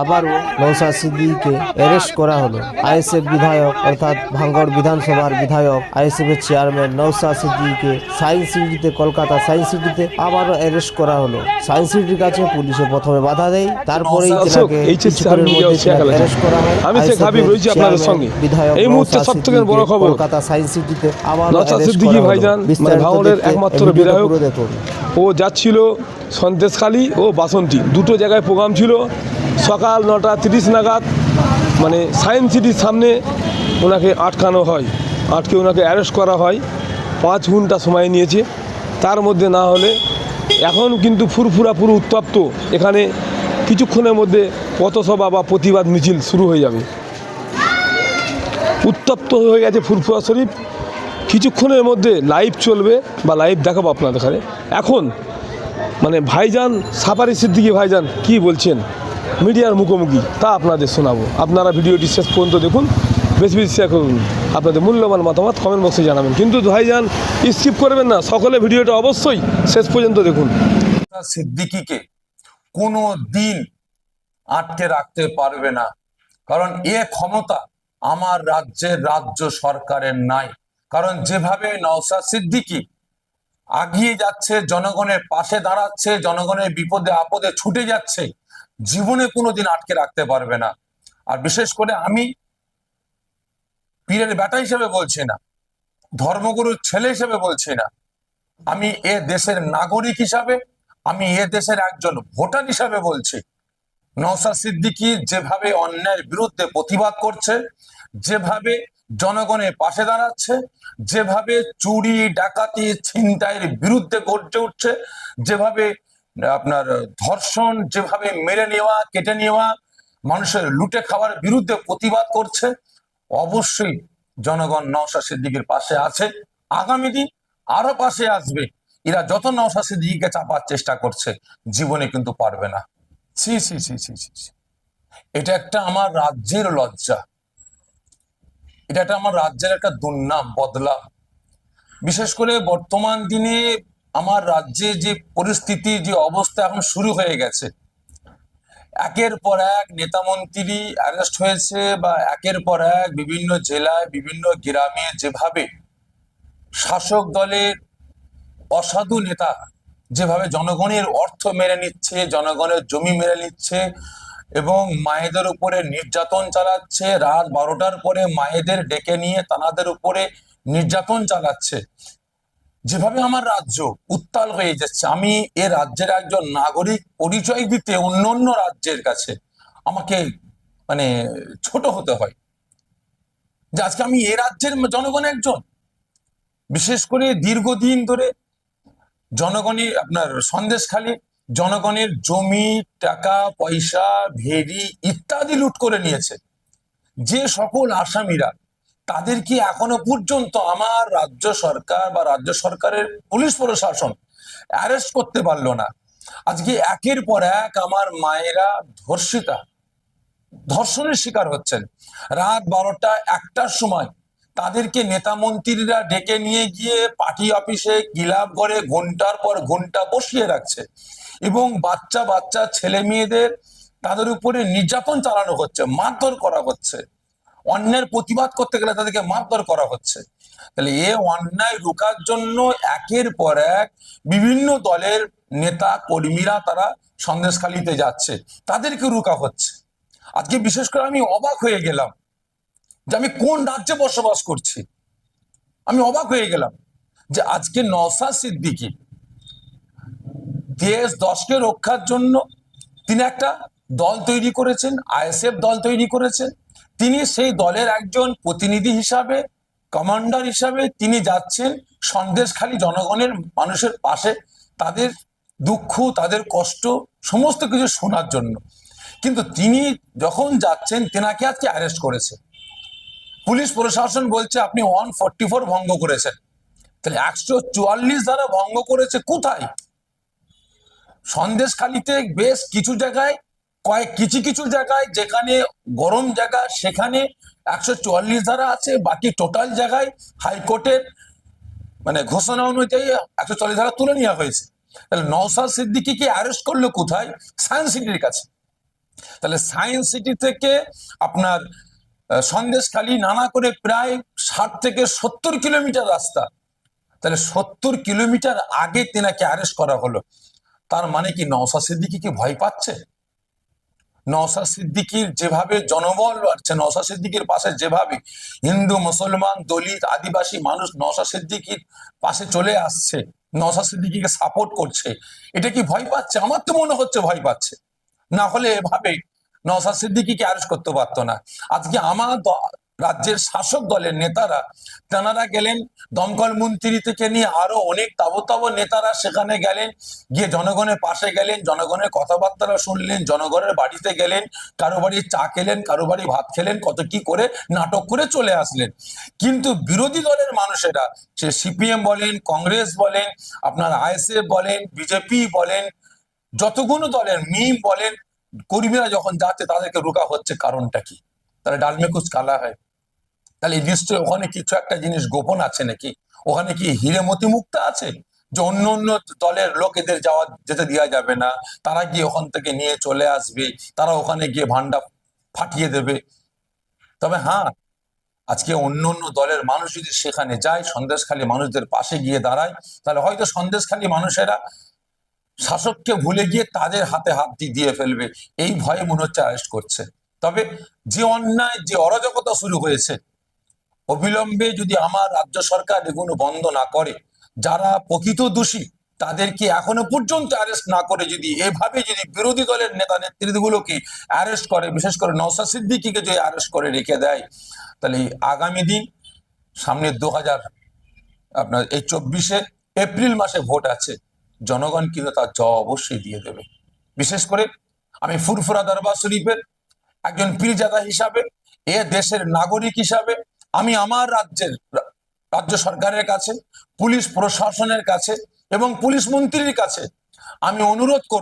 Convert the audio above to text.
আবারও নৌসাদ সিদ্দিকীকে অ্যারেস্ট করা হলো। আইএসএফ বিধায়ক অর্থাৎ ভাঙ্গড় বিধানসভার বিধায়ক আইএসএফ এর চেয়ারম্যান নৌসাদ সিদ্দিকীকে সায়েন্স সিটিতে কলকাতা সায়েন্স সিটিতে আবারও অ্যারেস্ট করা হলো। সায়েন্স সিটির কাছে পুলিশে প্রথমে বাধা দেয় তারপরেই কিছুক্ষণের মধ্যে অ্যারেস্ট করা হয়। আমি শেখ হাবিব রয়েছি আপনাদের সঙ্গে। বিধায়ক এই মুহূর্তে সবথেকে বড় খবর। কলকাতা সায়েন্স সিটিতে আবারও সিদ্দিকী ভাইজান, মানে একমাত্র বিধায়ক। ও যাচ্ছিল সন্দেশখালী ও বাসন্তী। দুটো জায়গায় প্রোগ্রাম ছিল। সকাল নটা তিরিশ নাগাদ মানে সায়েন্স সিটির সামনে ওনাকে আটকানো হয়। আটকে ওনাকে অ্যারেস্ট করা হয়। পাঁচ ঘণ্টা সময় নিয়েছে। তার মধ্যে না হলে এখন কিন্তু ফুরফুরা পুরো উত্তপ্ত। এখানে কিছুক্ষণের মধ্যে পথসভা বা প্রতিবাদ মিছিল শুরু হয়ে যাবে। উত্তপ্ত হয়ে গেছে ফুরফুরা শরীফ। কিছুক্ষণের মধ্যে লাইভ চলবে বা লাইভ দেখাবো আপনাদের এখানে। এখন মানে ভাইজান, সাফারি সিদ্দিকি ভাইজান কি বলছেন? মিডিয়ার মুখোমুখি, তা আপনাদের শোনাবো। আপনারা ভিডিওটি শেষ পর্যন্ত দেখুন, বেশি বেশি শেয়ার করুন। আপনাদের মূল্যবান মতামত কমেন্ট বক্সে জানাবেন। কিন্তু ভাইজান স্কিপ করবেন না, সকলে ভিডিওটা অবশ্যই শেষ পর্যন্ত দেখুন। সিদ্দিকিকে কোনো দিন আটকে রাখতে পারবে না। কারণ এ ক্ষমতা আমার রাজ্যের রাজ্য সরকারের নাই। কারণ যেভাবে নওশাদ সিদ্দিকি আগিয়ে যাচ্ছে, জনগণের পাশে দাঁড়াচ্ছে, জনগণের বিপদে আপদে ছুটে যাচ্ছে জীবনে কোনোদিন আটকে রাখতে পারবে না। আর বিশেষ করে আমি পীরের বেটা হিসেবে বলছি না, ধর্মগুরুর ছেলে হিসেবে বলছি না। আমি এ দেশের নাগরিক হিসাবে, আমি এ দেশের একজন ভোটার হিসাবে বলছি নওশাদ সিদ্দিকি যেভাবে অন্যায়ের বিরুদ্ধে প্রতিবাদ করছে, যেভাবে জনগণের পাশে দাঁড়াচ্ছে, যেভাবে চুরি, ডাকাতি, ছিনতাইয়ের বিরুদ্ধে গর্জে উঠছে, যেভাবে আপনার ধর্ষণ যেভাবে মেরে নেওয়া, কেটে নেওয়া, মানুষের লুটে খাওয়ার বিরুদ্ধে প্রতিবাদ করছে, অবশ্যই জনগণ নওশাদ সিদ্দিকীর পাশে আছে। আগামী দিন আরও পাশে আসবে। এরা যত নওশাদ সিদ্দিকীকে চাপার চেষ্টা করছে, জীবনে কিন্তু পারবে না। ছি ছি ছি ছি ছি। এটা একটা আমার রাজ্যের লজ্জা। এটা একটা আমার রাজ্যের একটা দুর্নাম বদলা বিশেষ করে বর্তমান দিনে আমার রাজ্যে যে পরিস্থিতি, যে অবস্থা এখন শুরু হয়ে গেছে। একের পর এক নেতা মন্ত্রী অ্যারেস্ট হয়েছে বা একের পর এক বিভিন্ন জেলায়, বিভিন্ন গ্রামে যেভাবে শাসক দলের অসাধু নেতা যেভাবে জনগণের অর্থ মেরে নিচ্ছে, জনগণের জমি মেরে নিচ্ছে এবং মায়েদের উপরে নির্যাতন চালাচ্ছে, রাত বারোটার পরে মায়েদের ডেকে নিয়ে তানাদের উপরে নির্যাতন চালাচ্ছে যেভাবে আমার রাজ্য উত্তাল হয়ে যাচ্ছে, আমি এ রাজ্যের একজন নাগরিক পরিচয় দিতে অন্য অন্য রাজ্যের কাছে আমাকে মানে ছোট হতে হয়। যে আজকে আমি এ রাজ্যের জনগণ একজন। বিশেষ করে দীর্ঘদিন ধরে জনগণের আপনার সন্দেশখালী জনগণের জমি, টাকা, পয়সা ভেরি ইত্যাদি লুট করে নিয়েছে। যে সকল আসামিরা তাদের কি এখনও পর্যন্ত আমার রাজ্য সরকার বা রাজ্য সরকারের পুলিশ প্রশাসন অ্যারেস্ট করতে পারল না? আজকে একের পর এক আমার মায়েরা ধর্ষিতা, ধর্ষণের শিকার হচ্ছেন। রাত বারোটা একটার সময় তাদেরকে নেতা মন্ত্রীরা ডেকে নিয়ে গিয়ে পার্টি অফিসে গিলাপ করে ঘণ্টার পর ঘণ্টা বসিয়ে রাখছে এবং বাচ্চা বাচ্চা ছেলে মেয়েদের তাদের উপরে নির্যাতন চালানো হচ্ছে, মারধর করা হচ্ছে। অন্যায়ের প্রতিবাদ করতে গেলে তাদেরকে মারধর করা হচ্ছে। তাহলে এ অন্যায় রোকার জন্য একের পর এক বিভিন্ন দলের নেতা, কর্মীরা তারা সন্দেশখালিতে যাচ্ছে। তাদেরকে রুকা হচ্ছে। আজকে বিশেষ করে আমি অবাক হয়ে গেলাম যে আমি কোন রাজ্যে বসবাস করছি। আমি অবাক হয়ে গেলাম যে আজকে নওশাদ সিদ্দিকী দেশ দশকে রক্ষার জন্য তিনি একটা দল তৈরি করেছেন, আইএসএফ দল তৈরি করেছেন তিনি সেই দলের একজন প্রতিনিধি হিসাবে কমান্ডার হিসাবে তিনি যাচ্ছেন সন্দেশখালী জনগণের মানুষের পাশে। তাদের দুঃখ, তাদের কষ্ট, সমস্ত কিছু শোনার জন্য। কিন্তু তিনি যখন যাচ্ছেন, তেনাকে আজকে অ্যারেস্ট করেছে। পুলিশ প্রশাসন বলছে, আপনি ওয়ান ফোরটি ফোর ভঙ্গ করেছেন। তাহলে একশো চুয়াল্লিশ ধারা ভঙ্গ করেছে, কোথায়? সন্দেশখালিতে বেশ কিছু জায়গায় কয়েক কিছু কিছু জায়গায় যেখানে গরম জায়গা, সেখানে একশো চুয়াল্লিশ ধারা আছে, বাকি টোটাল জায়গায় হাইকোর্টের মানে ঘোষণা অনুযায়ী একশো চল্লিশ ধারা তুলে নেওয়া হয়েছে। তাহলে নওশাদ সিদ্দিকিকে অ্যারেস্ট করল কোথায়? সায়েন্স সিটির কাছে। তাহলে সায়েন্স সিটি থেকে আপনার সন্দেশখালী নানা করে প্রায় ষাট থেকে সত্তর কিলোমিটার রাস্তা। তাহলে সত্তর কিলোমিটার আগে তেনাকে অ্যারেস্ট করা হলো। তার মানে কি নওসা সিদ্দিকি কি ভয় পাচ্ছে? নওসা সিদ্দিকির যেভাবে জনবল বাড়ছে নওসা সিদ্দিকির পাশে যেভাবে হিন্দু, মুসলমান, দলিত, আদিবাসী মানুষ নওসা সিদ্দিকির পাশে চলে আসছে নওসা সিদ্দিকিকে সাপোর্ট করছে, এটা কি ভয় পাচ্ছে? আমার তো মনে হচ্ছে ভয় পাচ্ছে। না হলে এভাবে নওসা সিদ্দিকিকে আরেস্ট করতে পারতো না। আজকে আমার রাজ্যের শাসক দলের নেতারা। তেনারা গেলেন দমকল মন্ত্রী থেকে নিয়ে আরও অনেক তাবো তাবো নেতারা সেখানে গেলেন। গিয়ে জনগণের পাশে গেলেন, জনগণের কথাবার্তা শুনলেন, জনগণের বাড়িতে গেলেন, কারও বাড়ি চা খেলেন, কারও বাড়ি ভাত খেলেন, কত কি করে নাটক করে চলে আসলেন। কিন্তু বিরোধী দলের মানুষেরা, সে সিপিএম বলেন, কংগ্রেস বলেন, আপনার আইএসএফ বলেন, বিজেপি বলেন, যতগুলো দলের মিম বলেন, কর্মীরা যখন যাচ্ছে তাদেরকে রোকা হচ্ছে কারণটা কি? তাহলে ডালমেকুচ কালা হয়। তাহলে নিশ্চয়ই ওখানে কিছু একটা জিনিস গোপন আছে নাকি? ওখানে কি হিরেমতি মুক্তা আছে? যে অন্য অন্য দলের লোকেদের যাওয়া যেতে দেওয়া যাবে না, তারা গিয়ে ওখান থেকে নিয়ে চলে আসবে, তারা ওখানে গিয়ে ভান্ডা ফাটিয়ে দেবে। তবে হ্যাঁ আজকে অন্য অন্য দলের মানুষ যদি সেখানে যায়, সন্দেশখালী মানুষদের পাশে গিয়ে দাঁড়ায়, তাহলে হয়তো সন্দেশখালী মানুষেরা শাসককে ভুলে গিয়ে তাদের হাতে হাত দিয়ে ফেলবে। এই ভয়ে মনে হচ্ছে করছে। তবে যে অন্যায়, যে অরাজকতা শুরু হয়েছে অবিলম্বে যদি আমার রাজ্য সরকার এগুলো বন্ধ না করে, যারা প্রকৃত দোষী, তাদেরকে এখনও পর্যন্ত অ্যারেস্ট না করে যদি এভাবে যদি বিরোধী দলের নেতা নেতৃত্বগুলোকে অ্যারেস্ট করে, বিশেষ করে নওসা সিদ্দিকিকে যদি অ্যারেস্ট করে রেখে দেয়, তাহলে আগামী দিন, সামনে দু হাজার আপনার এই চব্বিশে এপ্রিল মাসে ভোট আছে, জনগণ কিন্তু তার জবাব অবশ্যই দিয়ে দেবে। বিশেষ করে আমি ফুরফুরা দরবার শরীফের একজন পীরজাদা হিসাবে, এ দেশের নাগরিক হিসাবে আমি আমার রাজ্যের রাজ্য সরকারের কাছে, পুলিশ প্রশাসনের কাছে এবং পুলিশ মন্ত্রীর কাছে আমি অনুরোধ করব